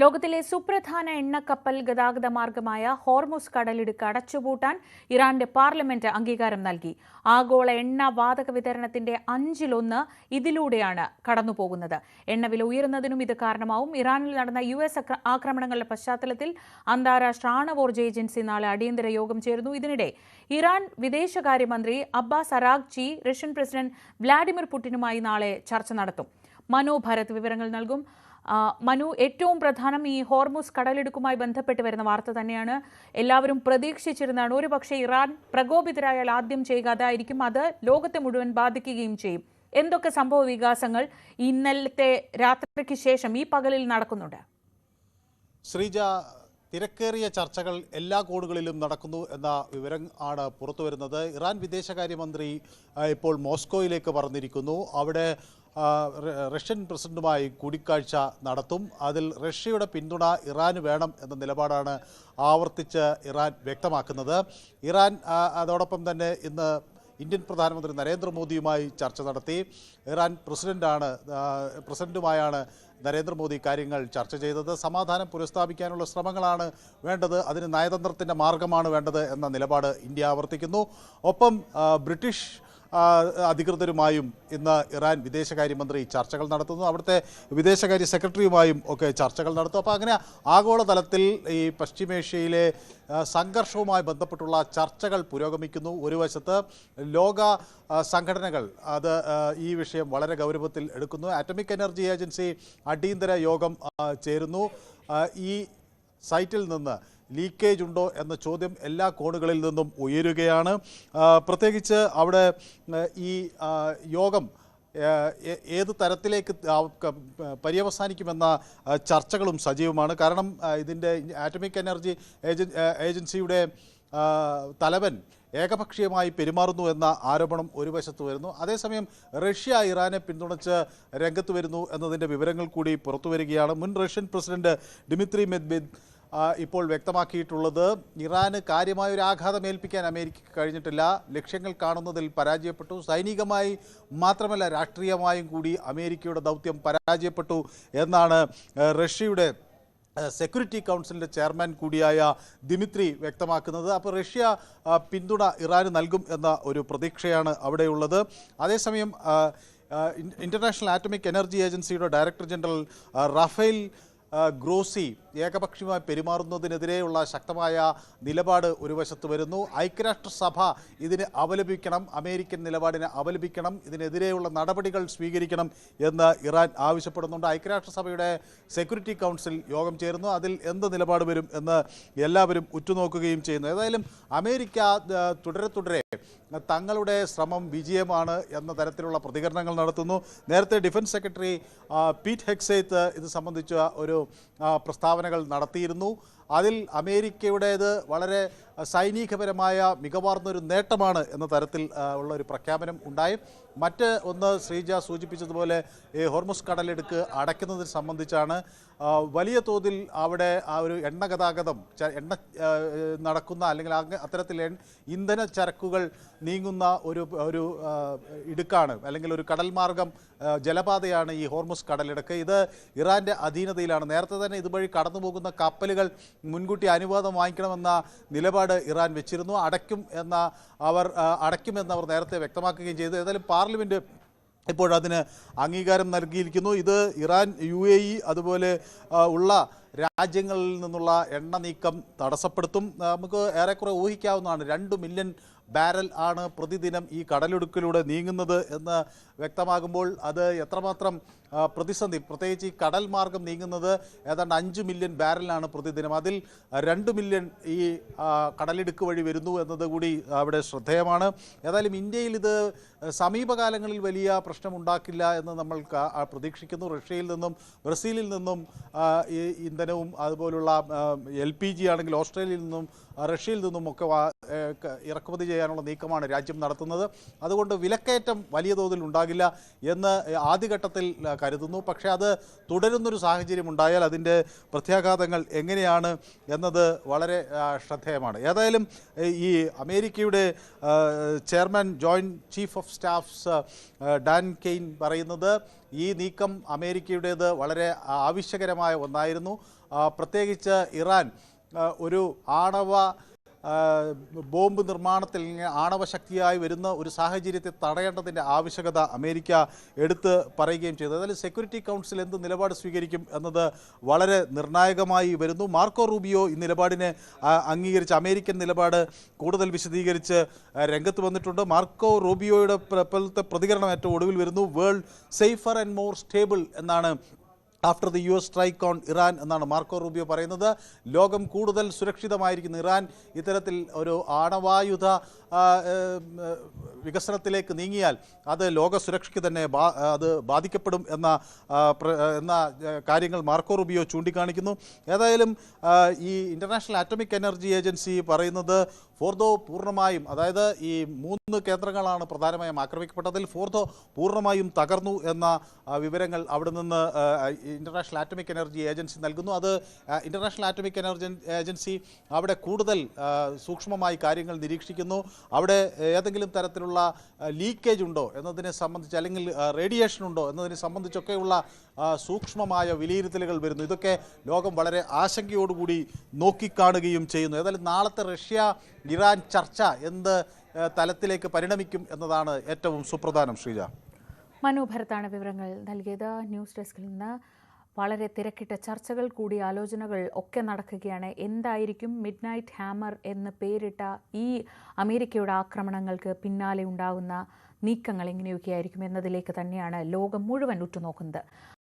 ലോകത്തിലെ സുപ്രധാന എണ്ണക്കപ്പൽ ഗതാഗത മാർഗമായ ഹോർമോസ് കടലിടുക്ക് അടച്ചുപൂട്ടാൻ ഇറാന്റെ പാർലമെന്റ് അംഗീകാരം നൽകി. ആഗോള എണ്ണ വാതക വിതരണത്തിന്റെ അഞ്ചിലൊന്ന് ഇതിലൂടെയാണ് കടന്നുപോകുന്നത്. എണ്ണവില ഉയരുന്നതിനും ഇത് കാരണമാവും. ഇറാനിൽ നടന്ന യു എസ് ആക്രമണങ്ങളുടെ പശ്ചാത്തലത്തിൽ അന്താരാഷ്ട്ര ആണവോർജ ഏജൻസി നാളെ അടിയന്തര യോഗം ചേർന്നു ഇതിനിടെ ഇറാൻ വിദേശകാര്യമന്ത്രി Abbas Araghchi Russian president Vladimir പുടിനുമായി നാളെ ചർച്ച നടത്തും. മനു ഭരത് വിവരങ്ങൾ നൽകും. മനു ഏറ്റവും പ്രധാനം ഈ ഹോർമുസ് കടലെടുക്കുമായി ബന്ധപ്പെട്ട് വരുന്ന വാർത്ത തന്നെയാണ്. എല്ലാവരും പ്രതീക്ഷിച്ചിരുന്നതാണ്. ഒരു പക്ഷേ ഇറാൻ പ്രകോപിതരായാൽ ആദ്യം ചെയ്യുക അതായിരിക്കും അത് ലോകത്തെ മുഴുവൻ ബാധിക്കുകയും ചെയ്യും. എന്തൊക്കെ സംഭവ വികാസങ്ങൾ ഇന്നലത്തെ രാത്രിക്ക് ശേഷം ഈ പകലിൽ നടക്കുന്നുണ്ട്? ശ്രീജ തിരക്കേറിയ ചർച്ചകൾ എല്ലാ കോണുകളിലും നടക്കുന്നു എന്ന വിവരം ആണ് പുറത്തു വരുന്നത് ഇറാൻ വിദേശകാര്യമന്ത്രി ഇപ്പോൾ മോസ്കോയിലേക്ക് പറഞ്ഞിരിക്കുന്നു. അവിടെ റഷ്യൻ പ്രസിഡന്റുമായി കൂടിക്കാഴ്ച നടത്തും. അതിൽ റഷ്യയുടെ പിന്തുണ ഇറാന് വേണം എന്ന നിലപാടാണ് ആവർത്തിച്ച് ഇറാൻ വ്യക്തമാക്കുന്നത്. ഇറാൻ അതോടൊപ്പം തന്നെ ഇന്ന് ഇന്ത്യൻ പ്രധാനമന്ത്രി നരേന്ദ്രമോദിയുമായി ചർച്ച നടത്തി. ഇറാൻ പ്രസിഡന്റാണ് പ്രസിഡന്റുമായാണ് നരേന്ദ്രമോദി കാര്യങ്ങൾ ചർച്ച ചെയ്തത്. സമാധാനം പുനഃസ്ഥാപിക്കാനുള്ള ശ്രമങ്ങളാണ് വേണ്ടത്. അതിന് നയതന്ത്രത്തിന്റെ മാർഗമാണ് വേണ്ടത് എന്ന നിലപാട് ഇന്ത്യ ആവർത്തിക്കുന്നു. ഒപ്പം ബ്രിട്ടീഷ് അധികൃതരുമായും ഇന്ന് ഇറാൻ വിദേശകാര്യമന്ത്രി ചർച്ചകൾ നടത്തുന്നു. അവിടുത്തെ വിദേശകാര്യ സെക്രട്ടറിയുമായും ഒക്കെ ചർച്ചകൾ നടത്തും അപ്പോൾ അങ്ങനെ ആഗോളതലത്തിൽ ഈ പശ്ചിമേഷ്യയിലെ സംഘർഷവുമായി ബന്ധപ്പെട്ടുള്ള ചർച്ചകൾ പുരോഗമിക്കുന്നു. ഒരു വശത്ത് ലോക സംഘടനകൾ അത് ഈ വിഷയം വളരെ ഗൗരവത്തിൽ എടുക്കുന്നു. ആറ്റമിക് എനർജി ഏജൻസി അടിയന്തര യോഗം ചേരുന്നു. ഈ സൈറ്റിൽ നിന്ന് ലീക്കേജ് ഉണ്ടോ എന്ന ചോദ്യം എല്ലാ കോണുകളിൽ നിന്നും ഉയരുകയാണ്. പ്രത്യേകിച്ച് അവിടെ ഈ യോഗം ഏത് തരത്തിലേക്ക് പര്യവസാനിക്കുമെന്ന ചർച്ചകളും സജീവമാണ്. കാരണം ഇതിന്റെ ആറ്റമിക് എനർജി ഏജൻ ഏജൻസിയുടെ തലവൻ ഏകപക്ഷീയമായി പെരുമാറുന്നു എന്ന ആരോപണം ഒരു വശത്ത് വരുന്നു. അതേസമയം റഷ്യ ഇറാനെ പിന്തുണച്ച് രംഗത്ത് വരുന്നു എന്നതിന്റെ വിവരങ്ങൾ കൂടി പുറത്തു വരികയാണ്. മുൻ റഷ്യൻ പ്രസിഡന്റ് ഡിമിത്രി മെദ്ബിദ് ഇപ്പോൾ വ്യക്തമാക്കിയിട്ടുള്ളത് ഇറാന് കാര്യമായ ഒരു ആഘാതം ഏൽപ്പിക്കാൻ അമേരിക്കയ്ക്ക് കഴിഞ്ഞിട്ടില്ല. ലക്ഷ്യങ്ങൾ കാണുന്നതിൽ പരാജയപ്പെട്ടു. സൈനികമായി മാത്രമല്ല രാഷ്ട്രീയമായും കൂടി അമേരിക്കയുടെ ദൗത്യം പരാജയപ്പെട്ടു എന്നാണ് റഷ്യയുടെ സെക്യൂരിറ്റി കൗൺസിലിന്റെ ചെയർമാൻ കൂടിയായ ദിമിത്രി വ്യക്തമാക്കുന്നത്. അപ്പോൾ റഷ്യ പിന്തുണ ഇറാന് നൽകും എന്ന ഒരു പ്രതീക്ഷയാണ് അവിടെയുള്ളത്. അതേസമയം ഇന്റർനാഷണൽ ആറ്റമിക് എനർജി ഏജൻസിയുടെ ഡയറക്ടർ ജനറൽ റാഫേൽ ഗ്രോസി ഏകപക്ഷീയമായി പെരുമാറുന്നതിനെതിരെയുള്ള ശക്തമായ നിലപാട് ഒരു വശത്ത് വരുന്നു. ഐക്യരാഷ്ട്രസഭ ഇതിന് അപലപിക്കണം. അമേരിക്കൻ നിലപാടിനെ അപലപിക്കണം. ഇതിനെതിരെയുള്ള നടപടികൾ സ്വീകരിക്കണം എന്ന് ഇറാൻ ആവശ്യപ്പെടുന്നുണ്ട്. ഐക്യരാഷ്ട്രസഭയുടെ സെക്യൂരിറ്റി കൗൺസിൽ യോഗം ചേരുന്നു. അതിൽ എന്ത് നിലപാട് വരും എന്ന് എല്ലാവരും ഉറ്റുനോക്കുകയും ചെയ്യുന്നു. ഏതായാലും അമേരിക്ക തുടരെ തുടരെ തങ്ങളുടെ ശ്രമം വിജയമാണ് എന്ന തരത്തിലുള്ള പ്രതികരണങ്ങൾ നടത്തുന്നു. നേരത്തെ ഡിഫൻസ് സെക്രട്ടറി പീറ്റ് ഹെക്സേത്ത് ഇത് സംബന്ധിച്ച ഒരു ആ, പ്രസ്താവനകൾ നടത്തിയിരുന്നു. അതിൽ അമേരിക്കയുടേത് വളരെ സൈനികപരമായ മികവാർന്നൊരു നേട്ടമാണ് എന്ന തരത്തിൽ ഉള്ള ഒരു പ്രഖ്യാപനം ഉണ്ടായി. മറ്റ് ഒന്ന് ശ്രീജ സൂചിപ്പിച്ചതുപോലെ ഈ ഹോർമുസ് കടലെടുക്ക് അടയ്ക്കുന്നതിനെ സംബന്ധിച്ചാണ്. വലിയ തോതിൽ അവിടെ ആ ഒരു എണ്ണ ഗതാഗതം എണ്ണ നടക്കുന്ന അല്ലെങ്കിൽ അത്തരത്തിൽ ഇന്ധന ചരക്കുകൾ നീങ്ങുന്ന ഒരു ഒരു ഇടുക്കാണ് അല്ലെങ്കിൽ ഒരു കടൽ മാർഗം ജലപാതയാണ് ഈ ഹോർമുസ് കടലിടുക്ക്. ഇത് ഇറാന്റെ അധീനതയിലാണ്. നേരത്തെ തന്നെ ഇതുവഴി കടന്നു പോകുന്ന കപ്പലുകൾ മുൻകൂട്ടി അനുവാദം വാങ്ങിക്കണമെന്ന നിലപാട് ഇറാൻ വെച്ചിരുന്നു. അടയ്ക്കും എന്ന അവർ അടയ്ക്കുമെന്ന് അവർ നേരത്തെ വ്യക്തമാക്കുകയും ചെയ്തു. ഏതായാലും പാർലമെന്റ് ഇപ്പോഴതിന് അംഗീകാരം നൽകിയിരിക്കുന്നു. ഇത് ഇറാൻ യു അതുപോലെ ഉള്ള രാജ്യങ്ങളിൽ നിന്നുള്ള എണ്ണ നീക്കം തടസ്സപ്പെടുത്തും നമുക്ക് ഏറെക്കുറെ ഊഹിക്കാവുന്നതാണ്. രണ്ട് മില്യൺ ബാരൽ ആണ് പ്രതിദിനം ഈ കടലിടുക്കിലൂടെ നീങ്ങുന്നത് എന്ന് വ്യക്തമാകുമ്പോൾ അത് എത്രമാത്രം പ്രതിസന്ധി പ്രത്യേകിച്ച് ഈ കടൽ മാർഗം നീങ്ങുന്നത് ഏതാണ്ട് അഞ്ച് മില്യൺ ബാരലാണ് പ്രതിദിനം. അതിൽ രണ്ട് മില്യൺ ഈ കടലിടുക്ക് വഴി വരുന്നു എന്നത് കൂടി അവിടെ ശ്രദ്ധേയമാണ്. ഏതായാലും ഇന്ത്യയിൽ ഇത് സമീപകാലങ്ങളിൽ വലിയ പ്രശ്നമുണ്ടാക്കില്ല എന്ന് നമ്മൾ പ്രതീക്ഷിക്കുന്നു. റഷ്യയിൽ നിന്നും ബ്രസീലിൽ നിന്നും ഇന്ധനവും അതുപോലുള്ള എൽ പി ജി ആണെങ്കിൽ ഓസ്ട്രേലിയയിൽ നിന്നും റഷ്യയിൽ നിന്നും ഒക്കെ ഇറക്കുമതി ചെയ്യാനുള്ള നീക്കമാണ് രാജ്യം നടത്തുന്നത്. അതുകൊണ്ട് വിലക്കയറ്റം വലിയ തോതിൽ ഉണ്ടാകില്ല എന്ന് ആദ്യഘട്ടത്തിൽ കരുതുന്നു. പക്ഷേ അത് തുടരുന്നൊരു സാഹചര്യം ഉണ്ടായാൽ അതിന്റെ പ്രത്യാഘാതങ്ങൾ എങ്ങനെയാണ് എന്നത് വളരെ ശ്രദ്ധേയമാണ്. ഏതായാലും ഈ അമേരിക്കയുടെ chairman joint chief of staffs Dan Caine പറയുന്നത് ഈ നീക്കം അമേരിക്കയുടേത് വളരെ ആവശ്യകരമായ ഒന്നായിരുന്നു. പ്രത്യേകിച്ച് ഇറാൻ ഒരു ആണവ ബോംബ് നിർമ്മാണത്തിൽ ഇങ്ങനെ ആണവ ശക്തിയായി വരുന്ന ഒരു സാഹചര്യത്തെ തടയേണ്ടതിന്റെ ആവശ്യകത അമേരിക്ക എടുത്ത് പറയുകയും ചെയ്തു. അതായത് സെക്യൂരിറ്റി കൗൺസിൽ എന്ത് നിലപാട് സ്വീകരിക്കും എന്നത് വളരെ നിർണായകമായി വരുന്നു. മാർക്കോ റൂബിയോ ഈ നിലപാടിനെ അംഗീകരിച്ച് അമേരിക്കൻ നിലപാട് കൂടുതൽ വിശദീകരിച്ച് രംഗത്ത് വന്നിട്ടുണ്ട്. മാർക്കോ റൂബിയോയുടെ പ്രതികരണം ഏറ്റവും ഒടുവിൽ വരുന്നു. World safer and more stable എന്നാണ് after the U S strike on Iran എന്നാണ് മാർക്കോ റൂബിയോ പറയുന്നത്. ലോകം കൂടുതൽ സുരക്ഷിതമായിരിക്കുന്ന ഇറാൻ. ഇത്തരത്തിൽ ഒരു ആണവായുധ വികസനത്തിലേക്ക് നീങ്ങിയാൽ അത് ലോക സുരക്ഷയ്ക്ക് തന്നെ അത് ബാധിക്കപ്പെടും എന്ന എന്ന കാര്യങ്ങൾ മാർക്കോ റുബിയോ ചൂണ്ടിക്കാണിക്കുന്നു. ഏതായാലും ഈ ഇന്റർനാഷണൽ ആറ്റമിക് എനർജി ഏജൻസി പറയുന്നത് ഫോർദോ പൂർണമായും അതായത് ഈ മൂന്ന് കേന്ദ്രങ്ങളാണ് പ്രധാനമായും ആക്രമിക്കപ്പെട്ടതിൽ ഫോർദോ പൂർണമായും തകർന്നു എന്ന വിവരങ്ങൾ അവിടെ നിന്ന് ഇന്റർനാഷണൽ ആറ്റമിക് എനർജി ഏജൻസി നൽകുന്നു. അത് ഇന്റർനാഷണൽ ആറ്റമിക് എനർജി ഏജൻസി അവിടെ കൂടുതൽ സൂക്ഷ്മമായി കാര്യങ്ങൾ നിരീക്ഷിക്കുന്നു. അവിടെ ഏതെങ്കിലും തരത്തിലുള്ള ലീക്കേജ് ഉണ്ടോ എന്നതിനെ സംബന്ധിച്ച് അല്ലെങ്കിൽ റേഡിയേഷൻ ഉണ്ടോ എന്നതിനെ സംബന്ധിച്ചൊക്കെയുള്ള സൂക്ഷ്മമായ വിലയിരുത്തലുകൾ വരുന്നു. ഇതൊക്കെ ലോകം വളരെ ആശങ്കയോടുകൂടി നോക്കിക്കാണുകയും ചെയ്യുന്നു. ഏതായാലും നാളത്തെ റഷ്യ ഇറാൻ ചർച്ച എന്ത് തലത്തിലേക്ക് പരിണമിക്കും എന്നതാണ് ഏറ്റവും സുപ്രധാനം ശ്രീജ. മനോഭരത്താണ് വിവരങ്ങൾ നൽകിയത്. ന്യൂസ് ഡെസ്കിൽ നിന്ന് വളരെ തിരക്കിട്ട ചർച്ചകൾ കൂടി ആലോചനകൾ ഒക്കെ നടക്കുകയാണ്. എന്തായിരിക്കും മിഡ് നൈറ്റ് ഹാമർ എന്ന് പേരിട്ട ഈ അമേരിക്കയുടെ ആക്രമണങ്ങൾക്ക് പിന്നാലെ ഉണ്ടാകുന്ന നീക്കങ്ങൾ എങ്ങനെയൊക്കെയായിരിക്കും എന്നതിലേക്ക് തന്നെയാണ് ലോകം മുഴുവൻ ഉറ്റുനോക്കുന്നത്.